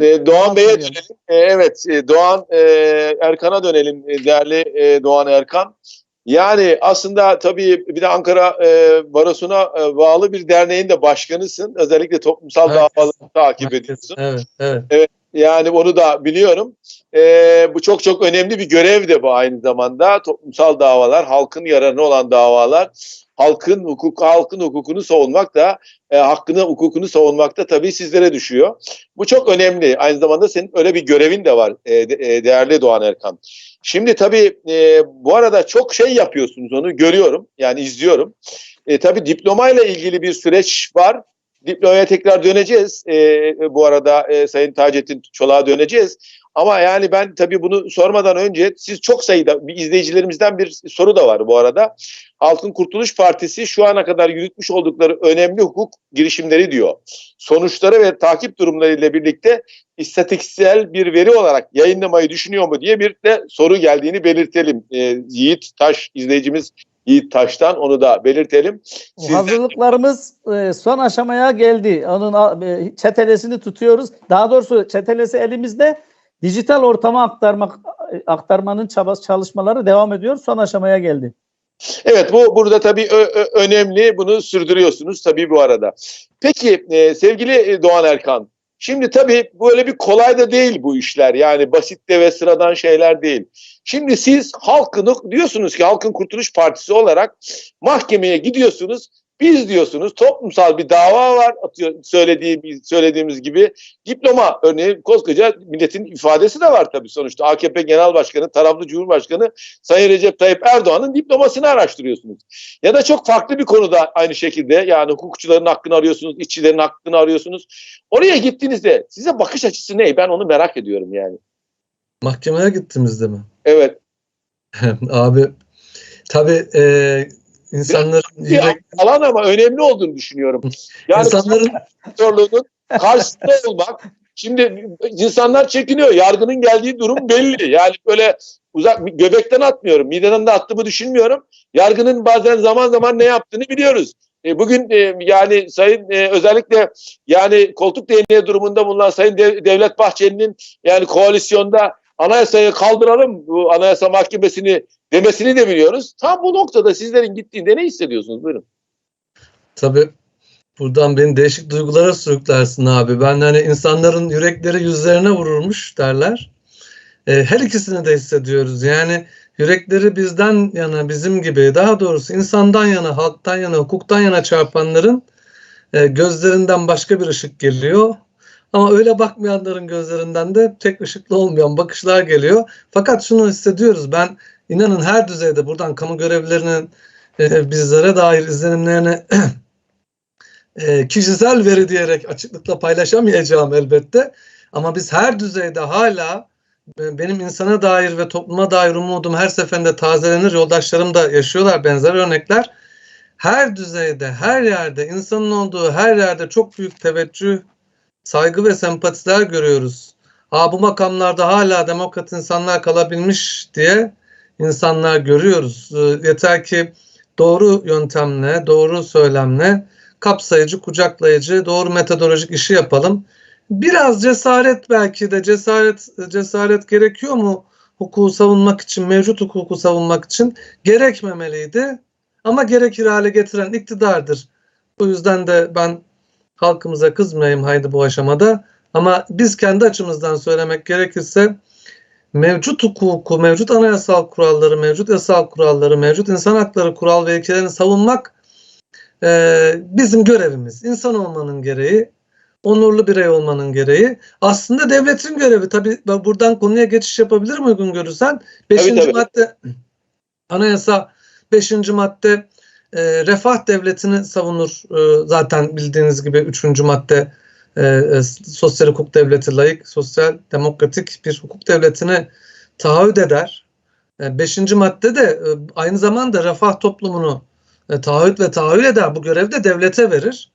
E, Doğan Bey'e dönelim. E, evet, e, Doğan e, Erkan'a dönelim e, değerli e, Doğan Erkan. Yani aslında tabii bir de Ankara e, Barosu'na e, bağlı bir derneğin de başkanısın. Özellikle toplumsal Herkes- davaları takip Herkes- ediyorsun. Evet, evet. Yani onu da biliyorum. E, bu çok çok önemli bir görev de bu aynı zamanda. Toplumsal davalar, halkın yararına olan davalar, halkın hukuk halkın hukukunu savunmak da e, hakkını hukukunu savunmak da tabii sizlere düşüyor. Bu çok önemli. Aynı zamanda senin öyle bir görevin de var e, de- e, değerli Doğan Erkan. Şimdi tabii e, bu arada çok şey yapıyorsunuz onu görüyorum. Yani izliyorum. E, tabii diplomayla ilgili bir süreç var. Diplomaya tekrar döneceğiz. E, bu arada e, Sayın Taceddin Çolak'a döneceğiz. Ama yani ben tabii bunu sormadan önce siz çok sayıda bir izleyicilerimizden bir soru da var bu arada. Halkın Kurtuluş Partisi şu ana kadar yürütmüş oldukları önemli hukuk girişimleri diyor. Sonuçları ve takip durumlarıyla birlikte istatistiksel bir veri olarak yayınlamayı düşünüyor mu diye bir de soru geldiğini belirtelim. Ee, Yiğit Taş izleyicimiz Yiğit Taş'tan onu da belirtelim. Siz de- Hazırlıklarımız e, son aşamaya geldi. Onun e, çetelesini tutuyoruz. Daha doğrusu çetelesi elimizde. Dijital ortama aktarmak aktarmanın çabası çalışmaları devam ediyor. Son aşamaya geldi. Evet bu burada tabii ö- ö- önemli. Bunu sürdürüyorsunuz tabii bu arada. Peki e, sevgili e, Doğan Erkan. Şimdi tabii böyle bir kolay da değil bu işler. Yani basit de ve sıradan şeyler değil. Şimdi siz halkın diyorsunuz ki Halkın Kurtuluş Partisi olarak mahkemeye gidiyorsunuz. Biz diyorsunuz toplumsal bir dava var atıyor söylediğimiz söylediğimiz gibi diploma örneğin koskoca milletin ifadesi de var tabii sonuçta AKP Genel Başkanı, taraflı Cumhurbaşkanı Sayın Recep Tayyip Erdoğan'ın diplomasını araştırıyorsunuz. Ya da çok farklı bir konuda aynı şekilde yani hukukçuların hakkını arıyorsunuz, işçilerin hakkını arıyorsunuz. Oraya gittiğinizde size bakış açısı ne? Ben onu merak ediyorum yani. Mahkemeye gittiğimizde mi? Evet. Abi tabii e, insanların yürek, alan ama önemli olduğunu düşünüyorum. Yani insanların doktorluğunun karşısında olmak. Şimdi insanlar çekiniyor. Yargının geldiği durum belli. Yani böyle uzak göbekten atmıyorum. Mideden de attığımı düşünmüyorum. Yargının bazen zaman zaman ne yaptığını biliyoruz. E, bugün e, yani sayın e, özellikle yani koltuk değneği durumunda bulunan Sayın Dev- Devlet Bahçeli'nin yani koalisyonda anayasayı kaldıralım bu anayasa mahkemesini demesini de biliyoruz. Tam bu noktada sizlerin gittiğinde ne hissediyorsunuz? Buyurun. tabii buradan beni değişik duygulara sürüklersin abi. Ben hani insanların yürekleri yüzlerine vururmuş derler. E, her ikisini de hissediyoruz. Yani yürekleri bizden yana, bizim gibi daha doğrusu insandan yana, halktan yana, hukuktan yana çarpanların e, gözlerinden başka bir ışık geliyor. Ama öyle bakmayanların gözlerinden de tek ışıklı olmayan bakışlar geliyor. Fakat şunu hissediyoruz. Ben inanın her düzeyde buradan kamu görevlilerinin e, bizlere dair izlenimlerini e, kişisel veri diyerek açıklıkla paylaşamayacağım elbette. Ama biz her düzeyde hala e, benim insana dair ve topluma dair umudum her seferinde tazelenir. Yoldaşlarım da yaşıyorlar benzer örnekler. Her düzeyde, her yerde, insanın olduğu her yerde çok büyük teveccüh, saygı ve sempatiler görüyoruz. Aa, bu makamlarda hala demokrat insanlar kalabilmiş diye insanlar görüyoruz. Ee, Yeter ki doğru yöntemle, doğru söylemle kapsayıcı, kucaklayıcı, doğru metodolojik işi yapalım. Biraz cesaret belki de cesaret cesaret gerekiyor mu hukuku savunmak için, mevcut hukuku savunmak için gerekmemeliydi. Ama gerekir hale getiren iktidardır. O yüzden de ben halkımıza kızmayayım haydi bu aşamada. Ama biz kendi açımızdan söylemek gerekirse mevcut hukuku, mevcut anayasal kuralları, mevcut yasal kuralları, mevcut insan hakları kural ve ilkelerini savunmak e, bizim görevimiz. İnsan olmanın gereği, onurlu birey olmanın gereği. Aslında devletin görevi. Tabii ben buradan konuya geçiş yapabilirim uygun görürsen. Beşinci tabii. madde anayasa beşinci madde e, refah devletini savunur. E, zaten bildiğiniz gibi üçüncü madde e, e, sosyal hukuk devleti, layık, sosyal, demokratik bir hukuk devletini taahhüt eder. E, beşinci madde de e, aynı zamanda refah toplumunu e, taahhüt ve tahayyül eder. Bu görevi de devlete verir.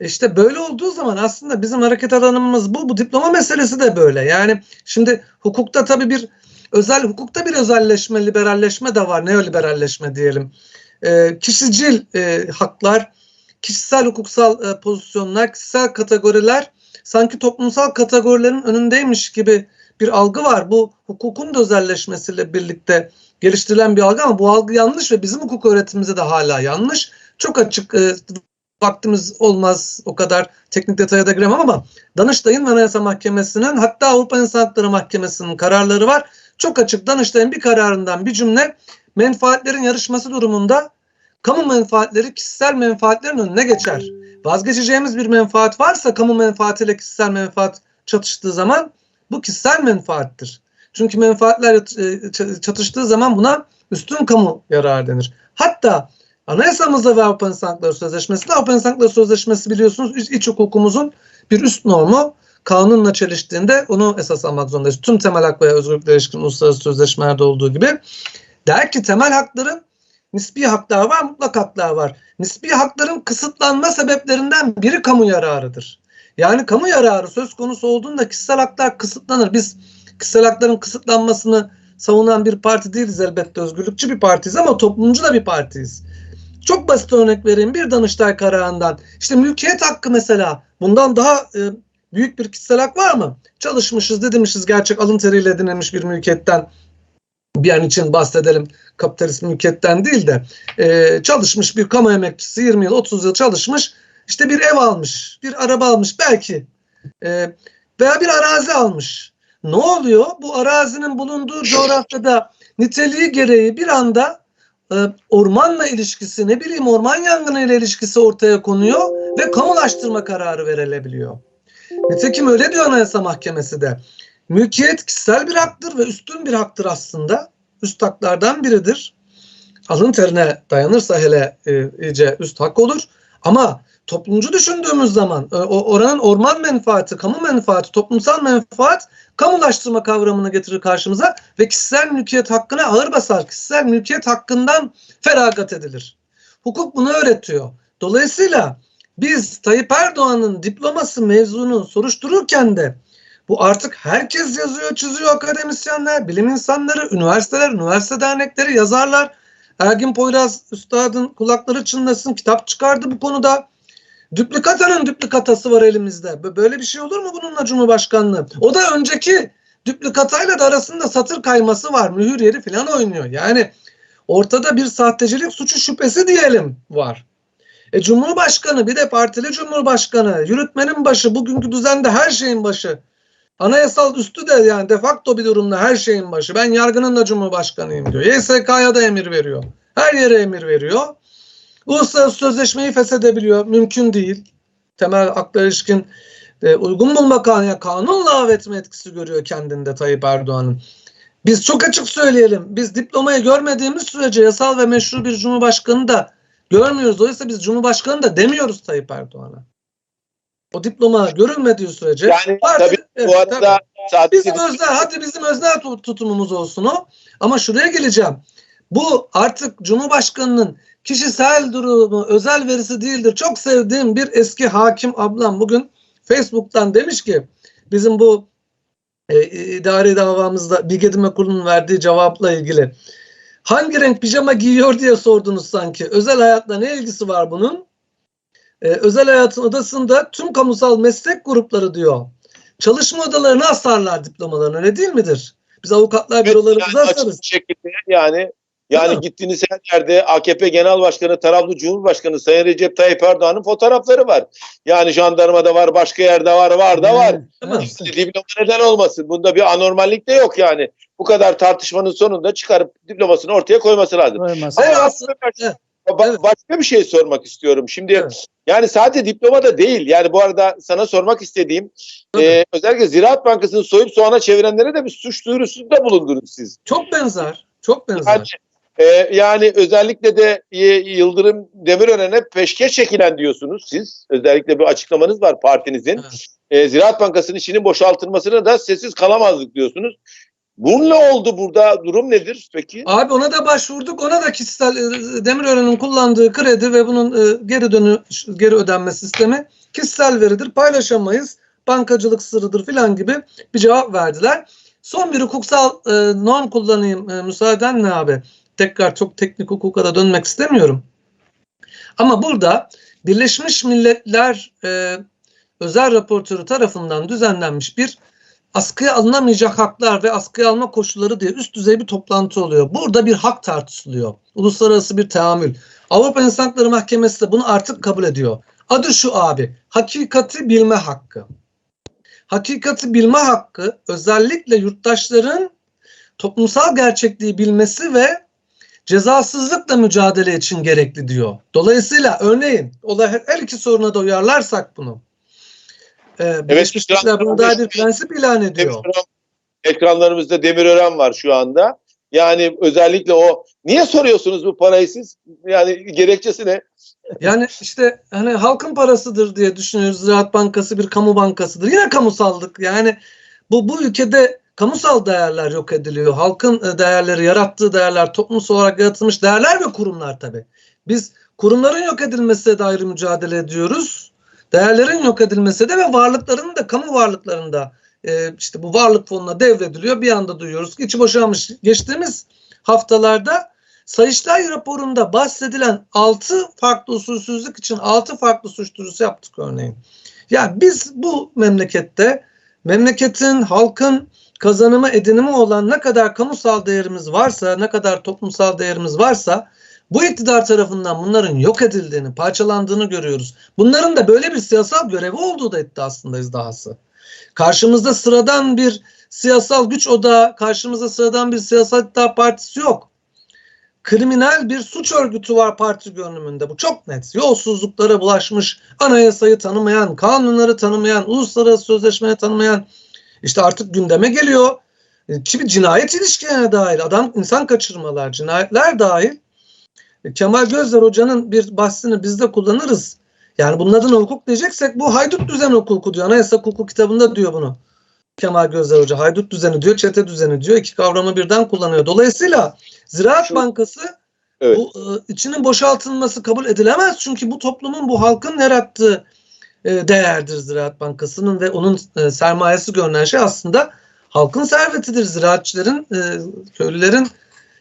İşte böyle olduğu zaman aslında bizim hareket alanımız bu. Bu diploma meselesi de böyle. Yani şimdi hukukta tabii bir özel hukukta bir özelleşme, liberalleşme de var. Neoliberalleşme diyelim. E, kişicil e, haklar, kişisel hukuksal e, pozisyonlar, kişisel kategoriler sanki toplumsal kategorilerin önündeymiş gibi bir algı var. Bu hukukun da özelleşmesiyle birlikte geliştirilen bir algı ama bu algı yanlış ve bizim hukuk öğretimimize de hala yanlış. Çok açık e, vaktimiz olmaz o kadar teknik detaya da giremem ama Danıştay'ın ve Anayasa Mahkemesi'nin hatta Avrupa İnsan Hakları Mahkemesi'nin kararları var. Çok açık Danıştay'ın bir kararından bir cümle menfaatlerin yarışması durumunda kamu menfaatleri kişisel menfaatlerin önüne geçer. Vazgeçeceğimiz bir menfaat varsa kamu menfaatiyle kişisel menfaat çatıştığı zaman bu kişisel menfaattir. Çünkü menfaatler e, çatıştığı zaman buna üstün kamu yararı denir. Hatta Anayasamızda ve Avrupa İnsan Hakları Sözleşmesi'nde Avrupa İnsan Hakları Sözleşmesi biliyorsunuz iç, hukukumuzun bir üst normu kanunla çeliştiğinde onu esas almak zorundayız. Tüm temel hak ve özgürlüklere ilişkin uluslararası sözleşmelerde olduğu gibi der ki temel hakların nispi haklar var, mutlak haklar var. Nispi hakların kısıtlanma sebeplerinden biri kamu yararıdır. Yani kamu yararı söz konusu olduğunda kişisel haklar kısıtlanır. Biz kişisel hakların kısıtlanmasını savunan bir parti değiliz elbette özgürlükçü bir partiyiz ama toplumcu da bir partiyiz. Çok basit örnek vereyim bir Danıştay kararından. İşte mülkiyet hakkı mesela bundan daha e, büyük bir kişisel hak var mı? Çalışmışız, dedirmişiz gerçek alın teriyle edinilmiş bir mülkiyetten bir an için bahsedelim kapitalist mülkiyetten değil de e, çalışmış bir kamu emekçisi 20 yıl 30 yıl çalışmış işte bir ev almış bir araba almış belki e, veya bir arazi almış. Ne oluyor? Bu arazinin bulunduğu coğrafyada niteliği gereği bir anda e, ormanla ilişkisi ne bileyim orman yangınıyla ilişkisi ortaya konuyor ve kamulaştırma kararı verilebiliyor. Nitekim öyle diyor Anayasa Mahkemesi de. Mülkiyet kişisel bir haktır ve üstün bir haktır aslında. Üst haklardan biridir. Alın terine dayanırsa hele e, iyice üst hak olur. Ama toplumcu düşündüğümüz zaman e, oranın orman menfaati, kamu menfaati, toplumsal menfaat kamulaştırma kavramını getirir karşımıza ve kişisel mülkiyet hakkına ağır basar. Kişisel mülkiyet hakkından feragat edilir. Hukuk bunu öğretiyor. Dolayısıyla biz Tayyip Erdoğan'ın diploması mevzunu soruştururken de bu artık herkes yazıyor, çiziyor akademisyenler, bilim insanları, üniversiteler, üniversite dernekleri, yazarlar. Ergin Poyraz Üstad'ın kulakları çınlasın kitap çıkardı bu konuda. Duplikatanın duplikatası var elimizde. Böyle bir şey olur mu bununla Cumhurbaşkanlığı? O da önceki duplikatayla da arasında satır kayması var. Mühür yeri falan oynuyor. Yani ortada bir sahtecilik suçu şüphesi diyelim var. E Cumhurbaşkanı bir de partili Cumhurbaşkanı yürütmenin başı bugünkü düzende her şeyin başı. Anayasal üstü de yani de facto bir durumda her şeyin başı. Ben yargının da cumhurbaşkanıyım diyor. YSK'ya da emir veriyor. Her yere emir veriyor. Uluslararası sözleşmeyi feshedebiliyor. Mümkün değil. Temel haklara ilişkin e, uygun bulma kanunu, kanun lağvetme etkisi görüyor kendinde Tayyip Erdoğan'ın. Biz çok açık söyleyelim. Biz diplomayı görmediğimiz sürece yasal ve meşru bir cumhurbaşkanı da görmüyoruz. Dolayısıyla biz cumhurbaşkanı da demiyoruz Tayyip Erdoğan'a. O diploma görülmediği sürece yani parti, tabii evet, bu arada tabii. bizim özel hadi bizim özel tutumumuz olsun o. Ama şuraya geleceğim. Bu artık Cumhurbaşkanının kişisel durumu, özel verisi değildir. Çok sevdiğim bir eski hakim ablam bugün Facebook'tan demiş ki bizim bu e, idari davamızda Bilgi Edinme Kurulu'nun verdiği cevapla ilgili hangi renk pijama giyiyor diye sordunuz sanki. Özel hayatla ne ilgisi var bunun? Ee, özel hayatın odasında tüm kamusal meslek grupları diyor. Çalışma odalarını asarlar diplomalarını öyle değil midir? Biz avukatlar bürolarımızı yani asarız. şekilde yani yani gittiğiniz her yerde AKP Genel Başkanı, taraflı Cumhurbaşkanı Sayın Recep Tayyip Erdoğan'ın fotoğrafları var. Yani jandarmada var, başka yerde var, var da var. İşte diploma neden olmasın? Bunda bir anormallik de yok yani. Bu kadar tartışmanın sonunda çıkarıp diplomasını ortaya koyması lazım. Koyması. Ama aslında evet. ba- Evet. başka bir şey sormak istiyorum. Şimdi Evet. yani sadece diploma da değil. Yani bu arada sana sormak istediğim e, özellikle Ziraat Bankası'nı soyup soğana çevirenlere de bir suç duyurusunda bulundunuz siz. Çok benzer. Çok benzer. Yani, e, yani özellikle de e, Yıldırım Demirören'e peşkeş çekilen diyorsunuz siz. Özellikle bir açıklamanız var partinizin. Evet. E, Ziraat Bankası'nın içinin boşaltılmasına da sessiz kalamazdık diyorsunuz. Bu ne oldu burada? Durum nedir peki? Abi ona da başvurduk. Ona da kişisel e, Demirören'in kullandığı kredi ve bunun e, geri dönüş geri ödenme sistemi kişisel veridir. Paylaşamayız. Bankacılık sırrıdır filan gibi bir cevap verdiler. Son bir hukuksal e, norm kullanayım e, müsaadenle abi. Tekrar çok teknik hukuka da dönmek istemiyorum. Ama burada Birleşmiş Milletler e, özel raportörü tarafından düzenlenmiş bir askıya alınamayacak haklar ve askıya alma koşulları diye üst düzey bir toplantı oluyor. Burada bir hak tartışılıyor. Uluslararası bir teamül. Avrupa İnsan Hakları Mahkemesi de bunu artık kabul ediyor. Adı şu abi. Hakikati bilme hakkı. Hakikati bilme hakkı özellikle yurttaşların toplumsal gerçekliği bilmesi ve cezasızlıkla mücadele için gerekli diyor. Dolayısıyla örneğin olay her iki soruna da uyarlarsak bunu. E, şu an- Milletler buna dair bir prensip ilan ediyor. Ekranlarımızda Demirören var şu anda. Yani özellikle o niye soruyorsunuz bu parayı siz? Yani gerekçesi ne? Yani işte hani halkın parasıdır diye düşünüyoruz. Ziraat Bankası bir kamu bankasıdır. Yine kamusallık. Yani bu bu ülkede kamusal değerler yok ediliyor. Halkın e, değerleri, yarattığı değerler, toplumsal olarak yaratılmış değerler ve kurumlar tabii. Biz kurumların yok edilmesine de ayrı mücadele ediyoruz. Değerlerin yok edilmesi de ve varlıkların da kamu varlıklarında e, işte bu varlık fonuna devrediliyor. Bir anda duyuyoruz ki içi boşalmış. Geçtiğimiz haftalarda Sayıştay raporunda bahsedilen 6 farklı usulsüzlük için 6 farklı suç duyurusu yaptık örneğin. Ya biz bu memlekette memleketin, halkın kazanımı, edinimi olan ne kadar kamusal değerimiz varsa, ne kadar toplumsal değerimiz varsa bu iktidar tarafından bunların yok edildiğini, parçalandığını görüyoruz. Bunların da böyle bir siyasal görevi olduğu da iddiasındayız dahası. Karşımızda sıradan bir siyasal güç odağı, karşımızda sıradan bir siyasal iktidar partisi yok kriminal bir suç örgütü var parti görünümünde. Bu çok net. Yolsuzluklara bulaşmış, anayasayı tanımayan, kanunları tanımayan, uluslararası sözleşmeyi tanımayan işte artık gündeme geliyor. E, Kimi cinayet ilişkilerine dahil, adam insan kaçırmalar, cinayetler dahil. E, Kemal Gözler Hoca'nın bir bahsini biz de kullanırız. Yani bunun adına hukuk diyeceksek bu haydut düzen hukuku diyor. Anayasa hukuku kitabında diyor bunu. Kemal Gözler Hoca haydut düzeni diyor, çete düzeni diyor. İki kavramı birden kullanıyor. Dolayısıyla Ziraat Şu- Bankası Evet. bu e, içinin boşaltılması kabul edilemez. Çünkü bu toplumun, bu halkın yarattığı değerdir Ziraat Bankası'nın ve onun e, sermayesi görünen şey aslında halkın servetidir. Ziraatçıların, e, köylülerin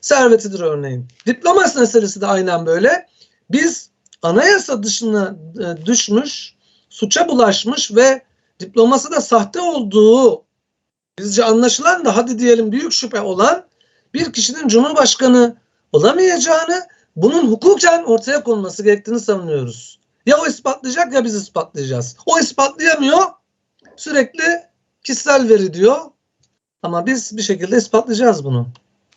servetidir örneğin. Diploma meselesi de aynen böyle. Biz anayasa dışına e, düşmüş, suça bulaşmış ve diploması da sahte olduğu bizce anlaşılan da hadi diyelim büyük şüphe olan bir kişinin Cumhurbaşkanı olamayacağını, bunun hukuken ortaya konması gerektiğini savunuyoruz. Ya o ispatlayacak ya biz ispatlayacağız. O ispatlayamıyor, sürekli kişisel veri diyor. Ama biz bir şekilde ispatlayacağız bunu.